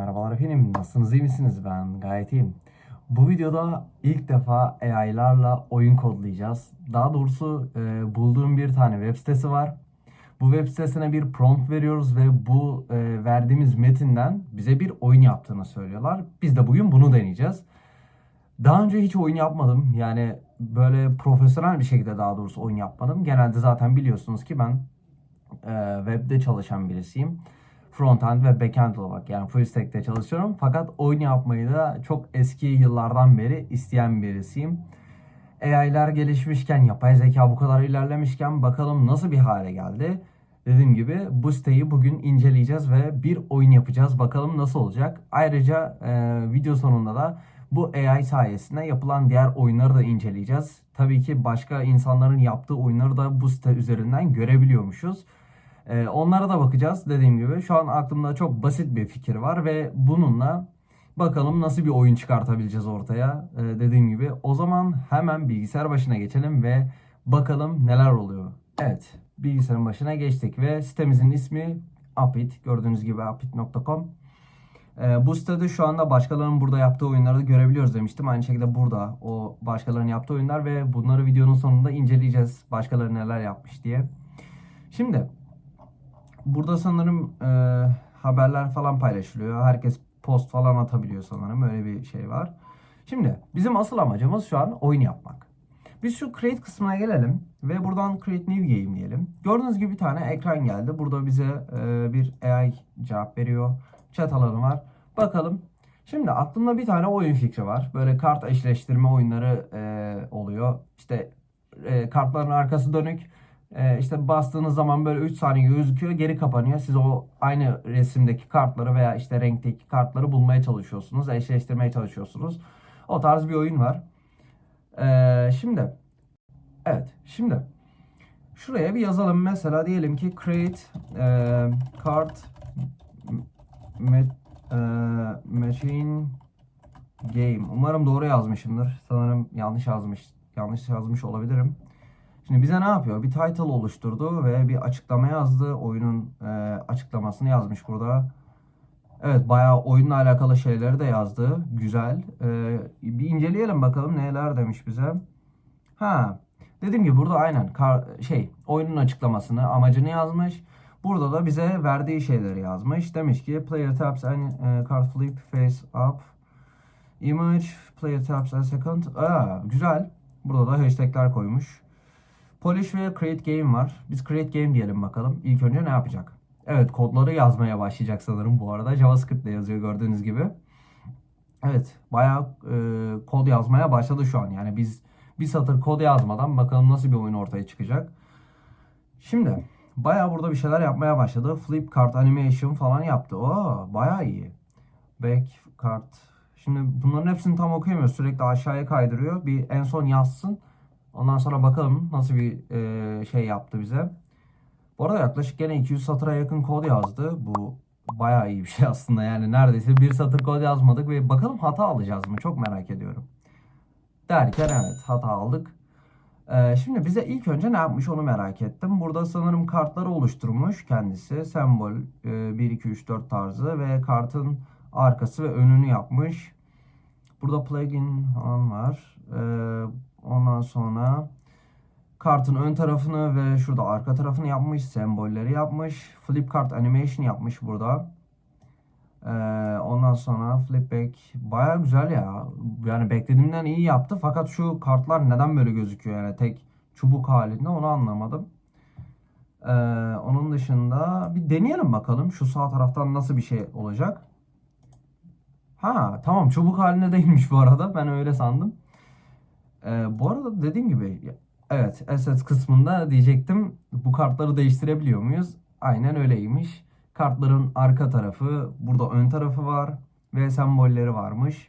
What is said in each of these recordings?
Merhabalar efendim, nasılsınız, iyi misiniz? Ben gayet iyiyim. Bu videoda ilk defa AI'larla oyun kodlayacağız. Daha doğrusu e, bulduğum bir tane web sitesi var. Bu web sitesine bir prompt veriyoruz ve bu e, verdiğimiz metinden bize bir oyun yaptığını söylüyorlar. Biz de bugün bunu deneyeceğiz. Daha önce hiç oyun yapmadım. Yani böyle profesyonel bir şekilde daha doğrusu oyun yapmadım. Genelde zaten biliyorsunuz ki ben e, webde çalışan birisiyim. Frontend ve backend olarak yani full stack'te çalışıyorum. Fakat oyun yapmayı da çok eski yıllardan beri isteyen birisiyim. AI'ler gelişmişken, yapay zeka bu kadar ilerlemişken bakalım nasıl bir hale geldi. Dediğim gibi bu siteyi bugün inceleyeceğiz ve bir oyun yapacağız. Bakalım nasıl olacak. Ayrıca e, video sonunda da bu AI sayesinde yapılan diğer oyunları da inceleyeceğiz. Tabii ki başka insanların yaptığı oyunları da bu site üzerinden görebiliyormuşuz. Ee, onlara da bakacağız dediğim gibi. Şu an aklımda çok basit bir fikir var ve bununla bakalım nasıl bir oyun çıkartabileceğiz ortaya. Ee, dediğim gibi o zaman hemen bilgisayar başına geçelim ve bakalım neler oluyor. Evet bilgisayarın başına geçtik ve sitemizin ismi Apit. Gördüğünüz gibi apit.com. Ee, bu sitede şu anda başkalarının burada yaptığı oyunları da görebiliyoruz demiştim. Aynı şekilde burada o başkalarının yaptığı oyunlar ve bunları videonun sonunda inceleyeceğiz. Başkaları neler yapmış diye. Şimdi Burada sanırım e, haberler falan paylaşılıyor. Herkes post falan atabiliyor sanırım. Öyle bir şey var. Şimdi bizim asıl amacımız şu an oyun yapmak. Biz şu create kısmına gelelim ve buradan create new game diyelim. Gördüğünüz gibi bir tane ekran geldi. Burada bize e, bir AI cevap veriyor. Chat alanı var. Bakalım. Şimdi aklımda bir tane oyun fikri var. Böyle kart eşleştirme oyunları e, oluyor. İşte e, kartların arkası dönük. Ee, işte bastığınız zaman böyle 3 saniye gözüküyor geri kapanıyor. Siz o aynı resimdeki kartları veya işte renkteki kartları bulmaya çalışıyorsunuz. Eşleştirmeye çalışıyorsunuz. O tarz bir oyun var. Ee, şimdi evet şimdi şuraya bir yazalım. Mesela diyelim ki create e, card met, e, machine game. Umarım doğru yazmışımdır. Sanırım yanlış yazmış. Yanlış yazmış olabilirim. Şimdi bize ne yapıyor? Bir title oluşturdu ve bir açıklama yazdı. Oyunun e, açıklamasını yazmış burada. Evet bayağı oyunla alakalı şeyleri de yazdı. Güzel. E, bir inceleyelim bakalım neler demiş bize. Ha. Dediğim gibi burada aynen kar, şey oyunun açıklamasını, amacını yazmış. Burada da bize verdiği şeyleri yazmış. Demiş ki player taps and e, card flip face up image player taps a second. Aa, güzel. Burada da hashtagler koymuş. Polish ve Create Game var. Biz Create Game diyelim bakalım. İlk önce ne yapacak? Evet kodları yazmaya başlayacak sanırım bu arada. JavaScript ile yazıyor gördüğünüz gibi. Evet bayağı e, kod yazmaya başladı şu an. Yani biz bir satır kod yazmadan bakalım nasıl bir oyun ortaya çıkacak. Şimdi bayağı burada bir şeyler yapmaya başladı. Flip kart animation falan yaptı. Oo bayağı iyi. Back kart. Şimdi bunların hepsini tam okuyamıyor. Sürekli aşağıya kaydırıyor. Bir en son yazsın. Ondan sonra bakalım nasıl bir e, şey yaptı bize. Bu arada yaklaşık gene 200 satıra yakın kod yazdı. Bu bayağı iyi bir şey aslında. Yani neredeyse bir satır kod yazmadık ve bakalım hata alacağız mı? Çok merak ediyorum. Derken evet hata aldık. Ee, şimdi bize ilk önce ne yapmış onu merak ettim. Burada sanırım kartları oluşturmuş kendisi. Sembol e, 1, 2, 3, 4 tarzı ve kartın arkası ve önünü yapmış. Burada plugin falan var. Ee, Ondan sonra kartın ön tarafını ve şurada arka tarafını yapmış. Sembolleri yapmış. Flip kart animation yapmış burada. Ee, ondan sonra flip back baya güzel ya. Yani beklediğimden iyi yaptı. Fakat şu kartlar neden böyle gözüküyor yani tek çubuk halinde onu anlamadım. Ee, onun dışında bir deneyelim bakalım şu sağ taraftan nasıl bir şey olacak. Ha tamam çubuk halinde değilmiş bu arada. Ben öyle sandım. Ee, bu arada dediğim gibi evet assets kısmında diyecektim bu kartları değiştirebiliyor muyuz? Aynen öyleymiş. Kartların arka tarafı, burada ön tarafı var ve sembolleri varmış.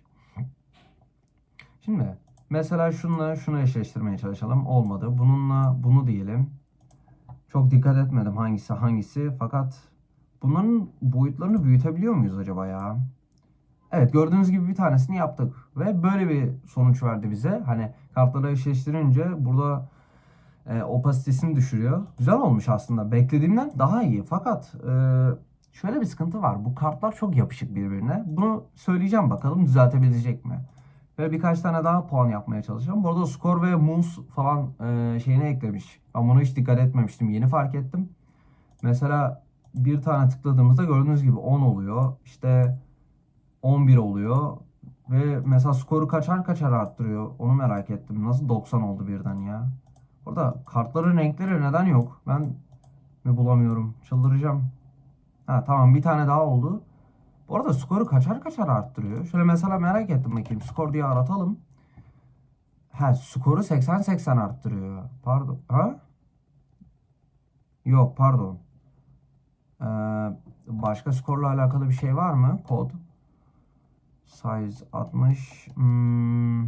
Şimdi mesela şunla şunu eşleştirmeye çalışalım. Olmadı. Bununla bunu diyelim. Çok dikkat etmedim hangisi hangisi fakat bunların boyutlarını büyütebiliyor muyuz acaba ya? Evet gördüğünüz gibi bir tanesini yaptık. Ve böyle bir sonuç verdi bize. Hani kartları eşleştirince burada e, opasitesini düşürüyor. Güzel olmuş aslında. Beklediğimden daha iyi. Fakat e, şöyle bir sıkıntı var. Bu kartlar çok yapışık birbirine. Bunu söyleyeceğim bakalım düzeltebilecek mi? Ve birkaç tane daha puan yapmaya çalışacağım. Bu arada skor ve moves falan e, şeyine eklemiş. Ben bunu hiç dikkat etmemiştim. Yeni fark ettim. Mesela bir tane tıkladığımızda gördüğünüz gibi 10 oluyor. İşte 11 oluyor. Ve mesela skoru kaçar kaçar arttırıyor. Onu merak ettim. Nasıl 90 oldu birden ya? Orada kartların renkleri neden yok? Ben mi bulamıyorum? Çıldıracağım. Ha tamam bir tane daha oldu. Bu arada skoru kaçar kaçar arttırıyor. Şöyle mesela merak ettim bakayım. Skor diye aratalım. Ha skoru 80-80 arttırıyor. Pardon. Ha? Yok pardon. Ee, başka skorla alakalı bir şey var mı? Kod. Size 60. Hmm.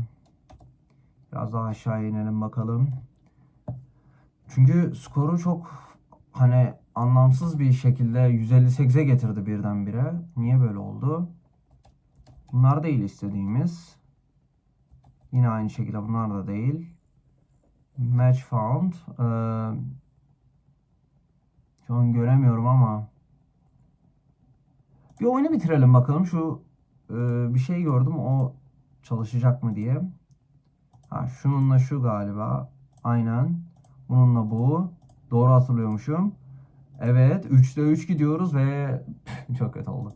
Biraz daha aşağı inelim bakalım. Çünkü skoru çok hani anlamsız bir şekilde 158'e getirdi birdenbire. Niye böyle oldu? Bunlar değil istediğimiz. Yine aynı şekilde bunlar da değil. Match found. Ee, şu an göremiyorum ama. Bir oyunu bitirelim bakalım. Şu bir şey gördüm. O çalışacak mı diye. Ha, şununla şu galiba. Aynen. Bununla bu. Doğru hatırlıyormuşum. Evet. 3'te 3 gidiyoruz ve çok kötü oldu.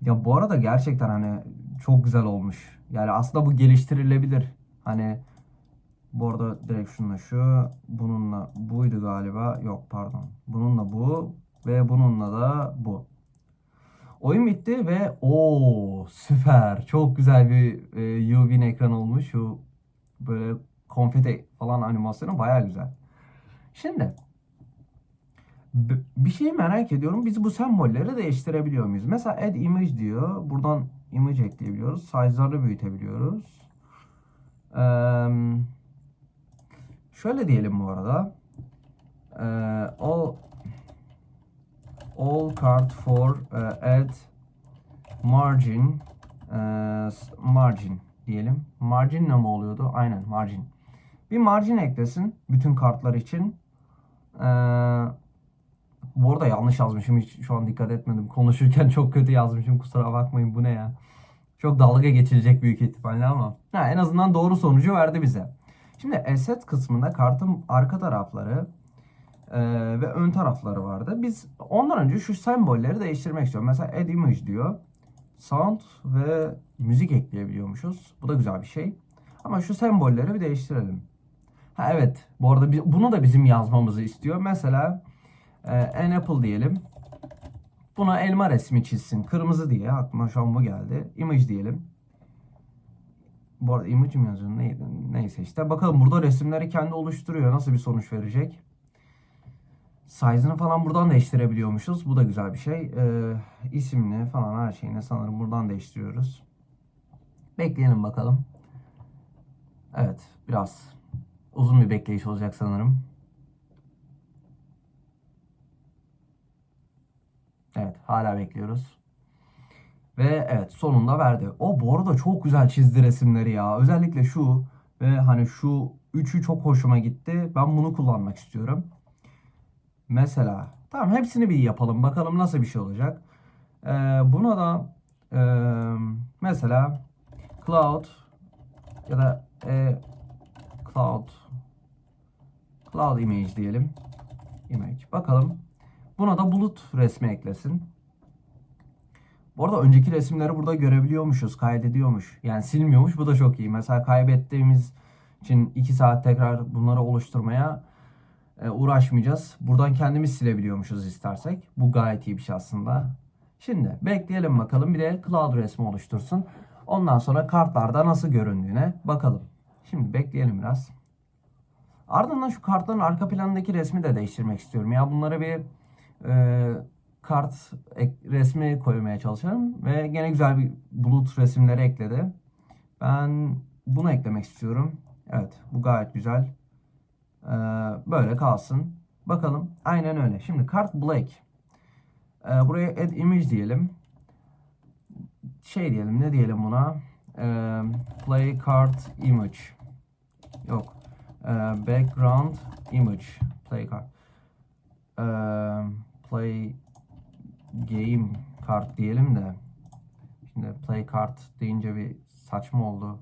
Ya bu arada gerçekten hani çok güzel olmuş. Yani aslında bu geliştirilebilir. Hani bu arada direkt şununla şu, bununla buydu galiba. Yok pardon. Bununla bu ve bununla da bu. Oyun bitti ve o süper. Çok güzel bir e, UV'nin ekran olmuş. Şu böyle konfeti falan animasyonu baya güzel. Şimdi bir şeyi merak ediyorum. Biz bu sembolleri değiştirebiliyor muyuz? Mesela add image diyor. Buradan image ekleyebiliyoruz. Size'ları büyütebiliyoruz. Eee Şöyle diyelim bu arada. Ee, all all card for e, add margin s- margin diyelim. Margin ne mi oluyordu? Aynen margin. Bir margin eklesin bütün kartlar için. Ee, bu arada yanlış yazmışım. Hiç şu an dikkat etmedim. Konuşurken çok kötü yazmışım. Kusura bakmayın. Bu ne ya? Çok dalga geçilecek büyük ihtimalle ama. Ha, en azından doğru sonucu verdi bize. Şimdi asset kısmında kartın arka tarafları e, ve ön tarafları vardı. Biz ondan önce şu sembolleri değiştirmek istiyorum. Mesela add image diyor. Sound ve müzik ekleyebiliyormuşuz. Bu da güzel bir şey. Ama şu sembolleri bir değiştirelim. Ha evet. Bu arada bunu da bizim yazmamızı istiyor. Mesela e, an apple diyelim. Buna elma resmi çizsin. Kırmızı diye. Aklıma şu an bu geldi. Image diyelim. Bu arada image mi yazıyor? Ne, neyse işte. Bakalım burada resimleri kendi oluşturuyor. Nasıl bir sonuç verecek? Size'ını falan buradan değiştirebiliyormuşuz. Bu da güzel bir şey. Ee, isimli falan her şeyini sanırım buradan değiştiriyoruz. Bekleyelim bakalım. Evet. Biraz uzun bir bekleyiş olacak sanırım. Evet. Hala bekliyoruz. Ve evet sonunda verdi. O bu arada çok güzel çizdi resimleri ya. Özellikle şu ve hani şu üçü çok hoşuma gitti. Ben bunu kullanmak istiyorum. Mesela tamam hepsini bir yapalım. Bakalım nasıl bir şey olacak. Ee, buna da e, mesela cloud ya da e, cloud cloud image diyelim. Image. Bakalım. Buna da bulut resmi eklesin. Bu arada önceki resimleri burada görebiliyormuşuz, kaydediyormuş. Yani silmiyormuş, bu da çok iyi. Mesela kaybettiğimiz için 2 saat tekrar bunları oluşturmaya uğraşmayacağız. Buradan kendimiz silebiliyormuşuz istersek. Bu gayet iyi bir şey aslında. Şimdi bekleyelim bakalım bir de cloud resmi oluştursun. Ondan sonra kartlarda nasıl göründüğüne bakalım. Şimdi bekleyelim biraz. Ardından şu kartların arka planındaki resmi de değiştirmek istiyorum. Ya bunlara bir e, kart ek- resmi koymaya çalışalım. Ve gene güzel bir bulut resimleri ekledi. Ben bunu eklemek istiyorum. Evet bu gayet güzel. Ee, böyle kalsın. Bakalım. Aynen öyle. Şimdi kart black. Ee, buraya add image diyelim. Şey diyelim ne diyelim buna? Ee, play card image. Yok. Ee, background image. Play card. Ee, play game kart diyelim de şimdi play kart deyince bir saçma oldu.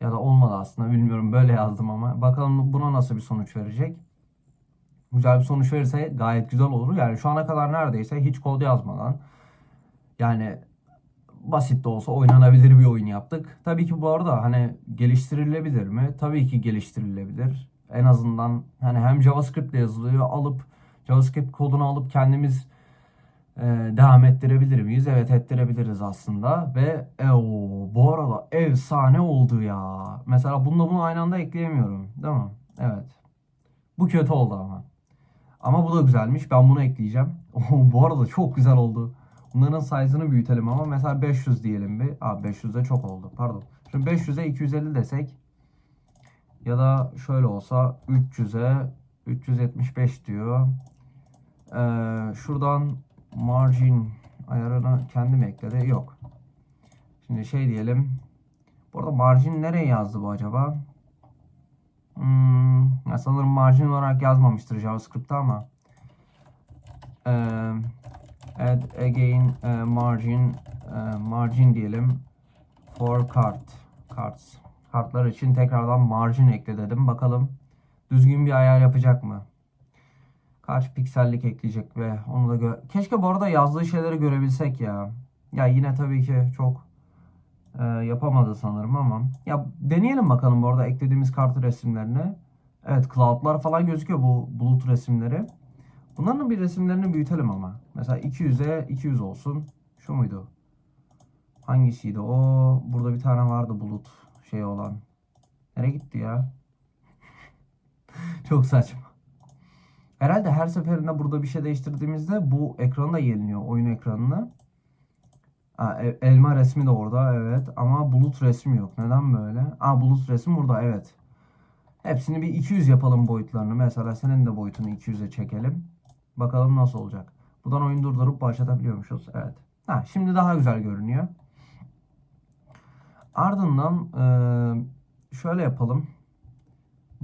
Ya da olmadı aslında bilmiyorum böyle yazdım ama bakalım buna nasıl bir sonuç verecek. Güzel bir sonuç verirse gayet güzel olur. Yani şu ana kadar neredeyse hiç kod yazmadan yani basit de olsa oynanabilir bir oyun yaptık. Tabii ki bu arada hani geliştirilebilir mi? Tabii ki geliştirilebilir. En azından hani hem JavaScript ile yazılıyor alıp JavaScript kodunu alıp kendimiz e, devam ettirebilir miyiz? Evet ettirebiliriz aslında ve e, o, bu arada efsane oldu ya. Mesela bununla bunu aynı anda ekleyemiyorum değil mi? Evet. Bu kötü oldu ama. Ama bu da güzelmiş. Ben bunu ekleyeceğim. bu arada çok güzel oldu. Bunların size'ını büyütelim ama mesela 500 diyelim bir. Aa 500 de çok oldu. Pardon. Şimdi 500'e 250 desek ya da şöyle olsa 300'e 375 diyor. Ee, şuradan margin ayarını kendim ekledi. Yok. Şimdi şey diyelim. Bu arada margin nereye yazdı bu acaba? Hmm, ya sanırım margin olarak yazmamıştır JavaScript'te ama. Ee, add again e, margin e, margin diyelim for cart cards kartlar için tekrardan margin ekle dedim bakalım düzgün bir ayar yapacak mı kaç piksellik ekleyecek ve onu da gö keşke bu arada yazdığı şeyleri görebilsek ya ya yine tabii ki çok e, yapamadı sanırım ama ya deneyelim bakalım bu arada eklediğimiz kartı resimlerini evet cloudlar falan gözüküyor bu bulut resimleri Bunların bir resimlerini büyütelim ama. Mesela 200'e 200 olsun. Şu muydu? Hangisiydi? O burada bir tane vardı bulut şey olan. Nereye gitti ya? Çok saçma. Herhalde her seferinde burada bir şey değiştirdiğimizde bu ekranı da yeniliyor. Oyun ekranını. Ha, e- elma resmi de orada evet. Ama bulut resmi yok. Neden böyle? Aa bulut resmi burada evet. Hepsini bir 200 yapalım boyutlarını. Mesela senin de boyutunu 200'e çekelim. Bakalım nasıl olacak. Buradan oyun durdurup başlatabiliyormuşuz. Evet. Ha, şimdi daha güzel görünüyor. Ardından e, şöyle yapalım.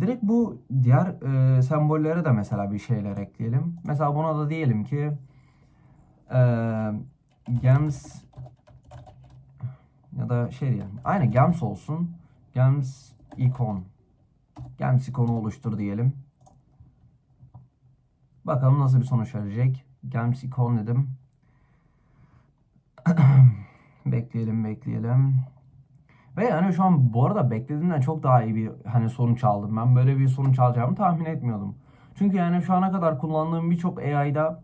Direkt bu diğer e, sembollere de mesela bir şeyler ekleyelim. Mesela buna da diyelim ki e, gems ya da şey diyelim. Aynı gems olsun. Gems icon. Gems ikonu oluştur diyelim. Bakalım nasıl bir sonuç verecek. Gems icon dedim. bekleyelim bekleyelim. Ve yani şu an bu arada beklediğimden çok daha iyi bir hani sonuç aldım. Ben böyle bir sonuç alacağımı tahmin etmiyordum. Çünkü yani şu ana kadar kullandığım birçok AI'da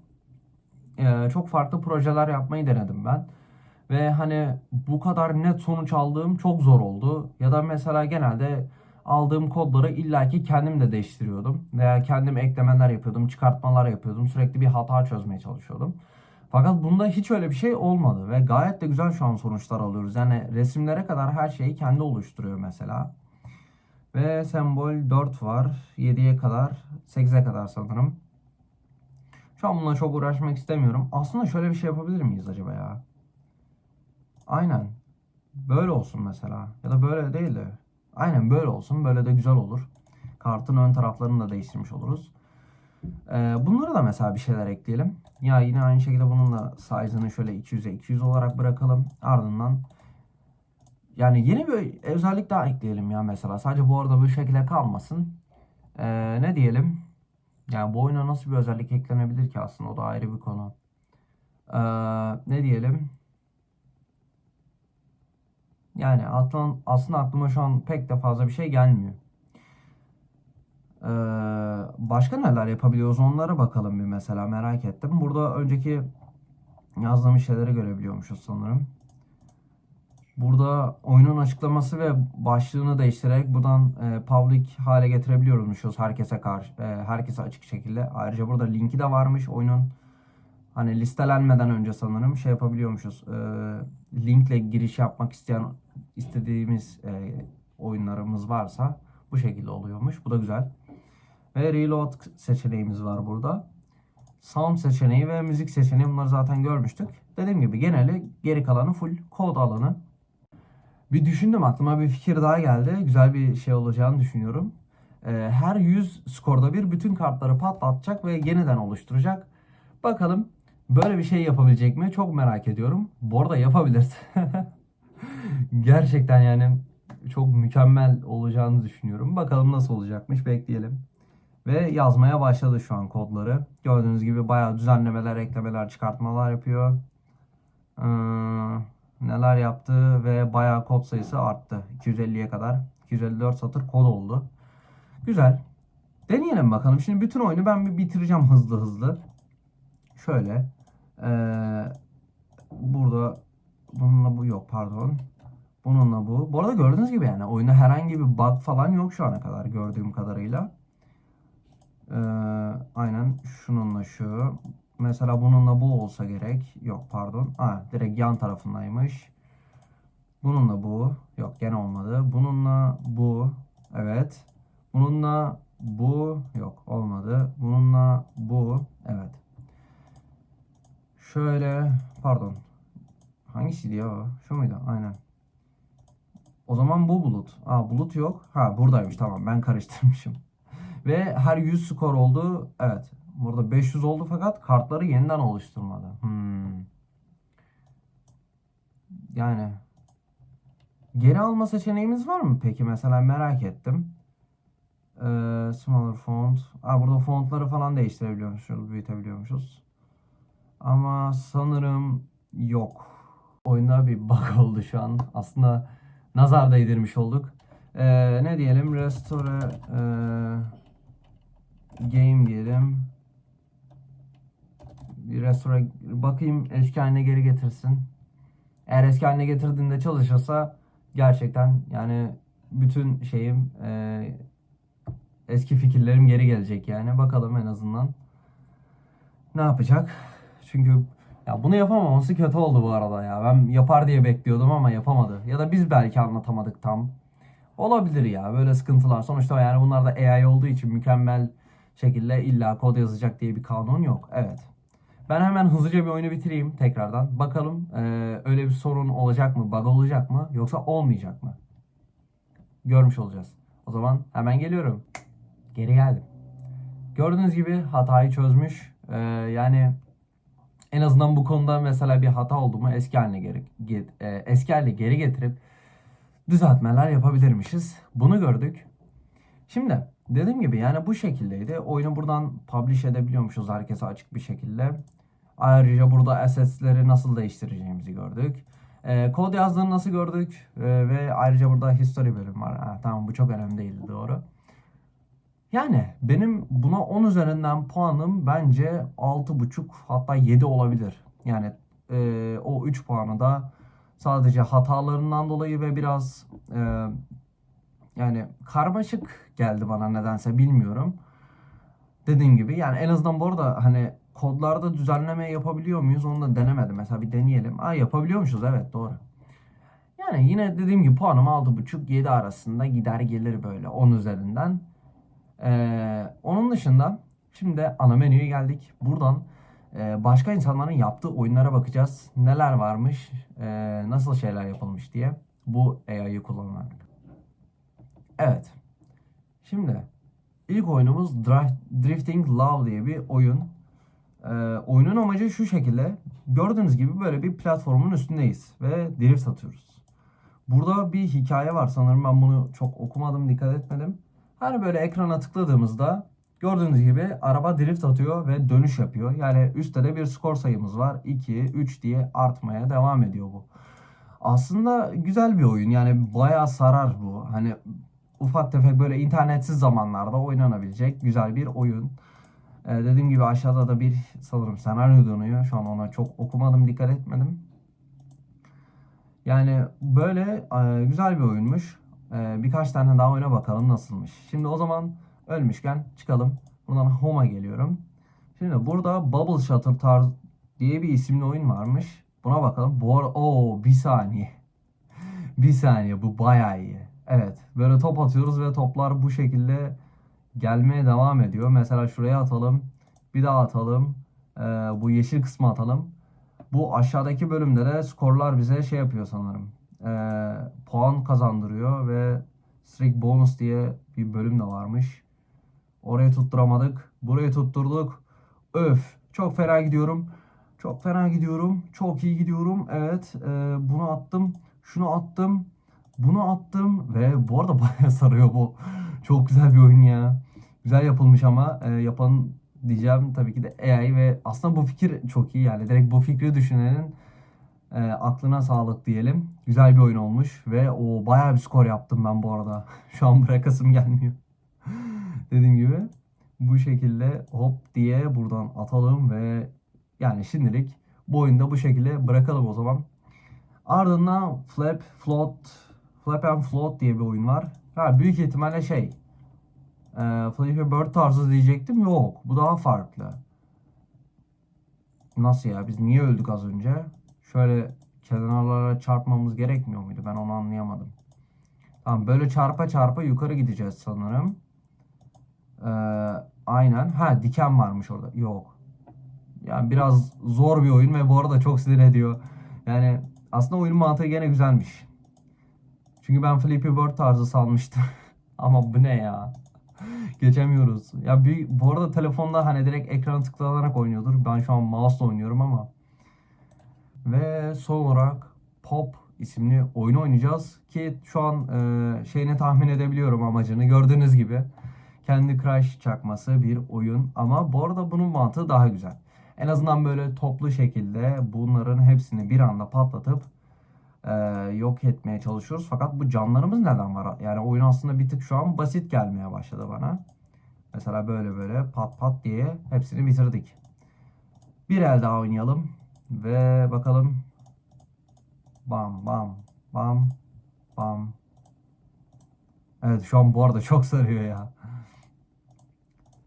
e, çok farklı projeler yapmayı denedim ben. Ve hani bu kadar net sonuç aldığım çok zor oldu. Ya da mesela genelde aldığım kodları illaki kendim de değiştiriyordum. Veya kendim eklemeler yapıyordum, çıkartmalar yapıyordum. Sürekli bir hata çözmeye çalışıyordum. Fakat bunda hiç öyle bir şey olmadı ve gayet de güzel şu an sonuçlar alıyoruz. Yani resimlere kadar her şeyi kendi oluşturuyor mesela. Ve sembol 4 var. 7'ye kadar, 8'e kadar sanırım. Şu an bununla çok uğraşmak istemiyorum. Aslında şöyle bir şey yapabilir miyiz acaba ya? Aynen. Böyle olsun mesela. Ya da böyle değil de. Aynen böyle olsun. Böyle de güzel olur. Kartın ön taraflarını da değiştirmiş oluruz. Ee, bunları da mesela bir şeyler ekleyelim. Ya yine aynı şekilde bunun da size'ını şöyle 200'e 200 olarak bırakalım. Ardından yani yeni bir özellik daha ekleyelim ya mesela. Sadece bu arada bu şekilde kalmasın. Ee, ne diyelim? Yani bu oyuna nasıl bir özellik eklenebilir ki aslında o da ayrı bir konu. Ee, ne diyelim? Yani aklım, aslında aklıma şu an pek de fazla bir şey gelmiyor. Ee, başka neler yapabiliyoruz onlara bakalım bir mesela merak ettim. Burada önceki yazdığım şeyleri görebiliyormuşuz sanırım. Burada oyunun açıklaması ve başlığını değiştirerek buradan e, public hale getirebiliyormuşuz herkese karşı e, herkese açık şekilde. Ayrıca burada linki de varmış oyunun hani listelenmeden önce sanırım şey yapabiliyormuşuz. E, linkle giriş yapmak isteyen istediğimiz e, oyunlarımız varsa bu şekilde oluyormuş. Bu da güzel. Ve reload seçeneğimiz var burada. Sound seçeneği ve müzik seçeneği bunları zaten görmüştük. Dediğim gibi geneli geri kalanı full kod alanı. Bir düşündüm aklıma bir fikir daha geldi. Güzel bir şey olacağını düşünüyorum. Ee, her 100 skorda bir bütün kartları patlatacak ve yeniden oluşturacak. Bakalım Böyle bir şey yapabilecek mi? Çok merak ediyorum. Bu arada yapabilirse gerçekten yani çok mükemmel olacağını düşünüyorum. Bakalım nasıl olacakmış bekleyelim. Ve yazmaya başladı şu an kodları. Gördüğünüz gibi bayağı düzenlemeler, eklemeler, çıkartmalar yapıyor. Ee, neler yaptı ve bayağı kod sayısı arttı. 250'ye kadar. 254 satır kod oldu. Güzel. Deneyelim bakalım. Şimdi bütün oyunu ben bir bitireceğim hızlı hızlı. Şöyle. Ee, burada bununla bu yok pardon. Bununla bu. Bu arada gördüğünüz gibi yani oyunda herhangi bir bug falan yok şu ana kadar gördüğüm kadarıyla. Ee, aynen şununla şu. Mesela bununla bu olsa gerek. Yok pardon. Aa, direkt yan tarafındaymış. Bununla bu. Yok gene olmadı. Bununla bu. Evet. Bununla bu. Yok olmadı. Bununla bu. Evet. Şöyle pardon. Hangisiydi ya? Şu muydu? Aynen. O zaman bu bulut. Aa bulut yok. Ha buradaymış tamam ben karıştırmışım. Ve her 100 skor oldu. Evet. Burada 500 oldu fakat kartları yeniden oluşturmadı. Hmm. Yani geri alma seçeneğimiz var mı peki? Mesela merak ettim. Ee, smaller font. Aa, burada fontları falan değiştirebiliyormuşuz, büyütebiliyormuşuz. Ama sanırım yok. Oyunda bir bug oldu şu an. Aslında nazar değdirmiş olduk. Ee, ne diyelim? Restore e, game diyelim. Bir restore bakayım eski haline geri getirsin. Eğer eski haline getirdiğinde çalışırsa gerçekten yani bütün şeyim e, eski fikirlerim geri gelecek yani. Bakalım en azından ne yapacak. Çünkü ya bunu yapamaması kötü oldu bu arada ya. Ben yapar diye bekliyordum ama yapamadı. Ya da biz belki anlatamadık tam. Olabilir ya böyle sıkıntılar. Sonuçta yani bunlar da AI olduğu için mükemmel şekilde illa kod yazacak diye bir kanun yok. Evet. Ben hemen hızlıca bir oyunu bitireyim tekrardan. Bakalım e, öyle bir sorun olacak mı, bug olacak mı yoksa olmayacak mı? Görmüş olacağız. O zaman hemen geliyorum. Geri geldim. Gördüğünüz gibi hatayı çözmüş. E, yani en azından bu konuda mesela bir hata oldu mu eski haline geri, ge- e, eski haline geri getirip düzeltmeler yapabilirmişiz. Bunu gördük. Şimdi dediğim gibi yani bu şekildeydi. Oyunu buradan publish edebiliyormuşuz herkese açık bir şekilde. Ayrıca burada assets'leri nasıl değiştireceğimizi gördük. Ee, kod yazdığını nasıl gördük Ee, ve ayrıca burada history bölüm var. Ha, tamam bu çok önemli değildi doğru. Yani benim buna 10 üzerinden puanım bence 6.5 hatta 7 olabilir. Yani e, o 3 puanı da sadece hatalarından dolayı ve biraz e, yani karmaşık geldi bana nedense bilmiyorum. Dediğim gibi yani en azından bu arada hani kodlarda düzenleme yapabiliyor muyuz onu da denemedim. Mesela bir deneyelim. Aa yapabiliyormuşuz evet doğru. Yani yine dediğim gibi puanım 6.5-7 arasında gider gelir böyle 10 üzerinden. Ee, onun dışında şimdi ana menüye geldik. Buradan e, başka insanların yaptığı oyunlara bakacağız. Neler varmış, e, nasıl şeyler yapılmış diye bu AI'yı kullanarak. Evet. Şimdi ilk oyunumuz Drifting Love diye bir oyun. Ee, oyunun amacı şu şekilde. Gördüğünüz gibi böyle bir platformun üstündeyiz ve drift atıyoruz. Burada bir hikaye var sanırım ben bunu çok okumadım dikkat etmedim. Hani böyle ekrana tıkladığımızda gördüğünüz gibi araba drift atıyor ve dönüş yapıyor. Yani üstte de bir skor sayımız var. 2, 3 diye artmaya devam ediyor bu. Aslında güzel bir oyun yani bayağı sarar bu. Hani ufak tefek böyle internetsiz zamanlarda oynanabilecek güzel bir oyun. Ee, dediğim gibi aşağıda da bir sanırım senaryo dönüyor. Şu an ona çok okumadım, dikkat etmedim. Yani böyle e, güzel bir oyunmuş. E, birkaç tane daha oyuna bakalım nasılmış. Şimdi o zaman ölmüşken çıkalım. Buradan Home'a geliyorum. Şimdi burada Bubble Shutter tarz diye bir isimli oyun varmış. Buna bakalım. Bu arada o bir saniye. bir saniye bu bayağı iyi. Evet böyle top atıyoruz ve toplar bu şekilde gelmeye devam ediyor. Mesela şuraya atalım. Bir daha atalım. Ee, bu yeşil kısmı atalım. Bu aşağıdaki bölümde de skorlar bize şey yapıyor sanırım. Ee, puan kazandırıyor ve Streak Bonus diye bir bölüm de varmış. Orayı tutturamadık. Burayı tutturduk. Öf. Çok fena gidiyorum. Çok fena gidiyorum. Çok iyi gidiyorum. Evet. e, bunu attım. Şunu attım. Bunu attım. Ve bu arada bayağı sarıyor bu. Çok güzel bir oyun ya. Güzel yapılmış ama e, yapan diyeceğim tabii ki de AI ve aslında bu fikir çok iyi yani. Direkt bu fikri düşünenin e, aklına sağlık diyelim. Güzel bir oyun olmuş ve o bayağı bir skor yaptım ben bu arada. Şu an bırakasım gelmiyor. Dediğim gibi bu şekilde hop diye buradan atalım ve yani şimdilik bu oyunda bu şekilde bırakalım o zaman. Ardından Flap, Float, Flap and Float diye bir oyun var. Ha, büyük ihtimalle şey e, Flappy Bird tarzı diyecektim. Yok. Bu daha farklı. Nasıl ya? Biz niye öldük az önce? Şöyle kenarlara çarpmamız gerekmiyor muydu? Ben onu anlayamadım. Tamam böyle çarpa çarpa yukarı gideceğiz sanırım. Ee, aynen. Ha diken varmış orada. Yok. Yani biraz zor bir oyun ve bu arada çok sinir ediyor. Yani aslında oyunun mantığı gene güzelmiş. Çünkü ben Flappy Bird tarzı salmıştım. Ama bu ne ya? Geçemiyoruz. Ya bir, bu arada telefonda hani direkt ekrana tıklanarak oynuyordur. Ben şu an mouse'la oynuyorum ama. Ve son olarak Pop isimli oyunu oynayacağız. Ki şu an e, şeyini tahmin edebiliyorum amacını. Gördüğünüz gibi. Kendi Crush çakması bir oyun. Ama bu arada bunun mantığı daha güzel. En azından böyle toplu şekilde bunların hepsini bir anda patlatıp e, yok etmeye çalışıyoruz. Fakat bu canlarımız neden var? Yani oyun aslında bir tık şu an basit gelmeye başladı bana. Mesela böyle böyle pat pat diye hepsini bitirdik. Bir el daha oynayalım. Ve bakalım. Bam bam bam bam. Evet şu an bu arada çok sarıyor ya.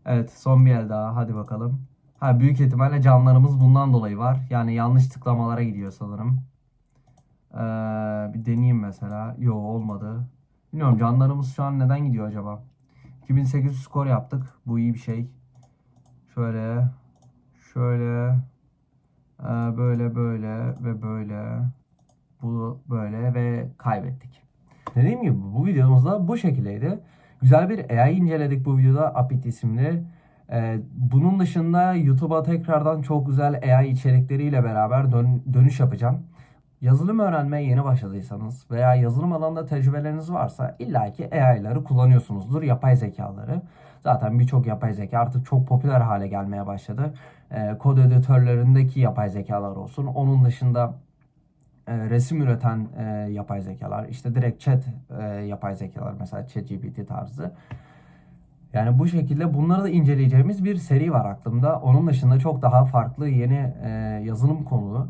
Evet son bir el daha hadi bakalım. Ha büyük ihtimalle canlarımız bundan dolayı var. Yani yanlış tıklamalara gidiyor sanırım. Ee, bir deneyeyim mesela. Yo olmadı. Bilmiyorum canlarımız şu an neden gidiyor acaba? 2800 skor yaptık. Bu iyi bir şey. Şöyle. Şöyle. ee, böyle böyle ve böyle. Bu böyle ve kaybettik. Dediğim gibi bu videomuzda bu şekildeydi. Güzel bir AI inceledik bu videoda Apit isimli. Ee, bunun dışında YouTube'a tekrardan çok güzel AI içerikleriyle beraber dön- dönüş yapacağım. Yazılım öğrenmeye yeni başladıysanız veya yazılım alanında tecrübeleriniz varsa illaki AI'ları kullanıyorsunuzdur, yapay zekaları. Zaten birçok yapay zeka artık çok popüler hale gelmeye başladı. Ee, kod editörlerindeki yapay zekalar olsun. Onun dışında e, resim üreten e, yapay zekalar, işte direkt chat e, yapay zekalar mesela ChatGPT tarzı. Yani bu şekilde bunları da inceleyeceğimiz bir seri var aklımda. Onun dışında çok daha farklı yeni e, yazılım konulu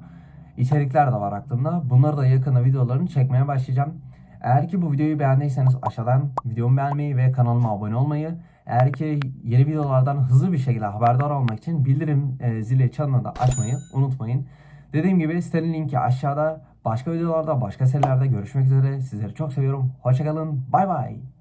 içerikler de var aklımda. Bunları da yakında videolarını çekmeye başlayacağım. Eğer ki bu videoyu beğendiyseniz aşağıdan videomu beğenmeyi ve kanalıma abone olmayı, eğer ki yeni videolardan hızlı bir şekilde haberdar olmak için bildirim e, zili çanını da açmayı unutmayın. Dediğim gibi sitenin linki aşağıda. Başka videolarda, başka serilerde görüşmek üzere. Sizleri çok seviyorum. Hoşçakalın. Bay bay.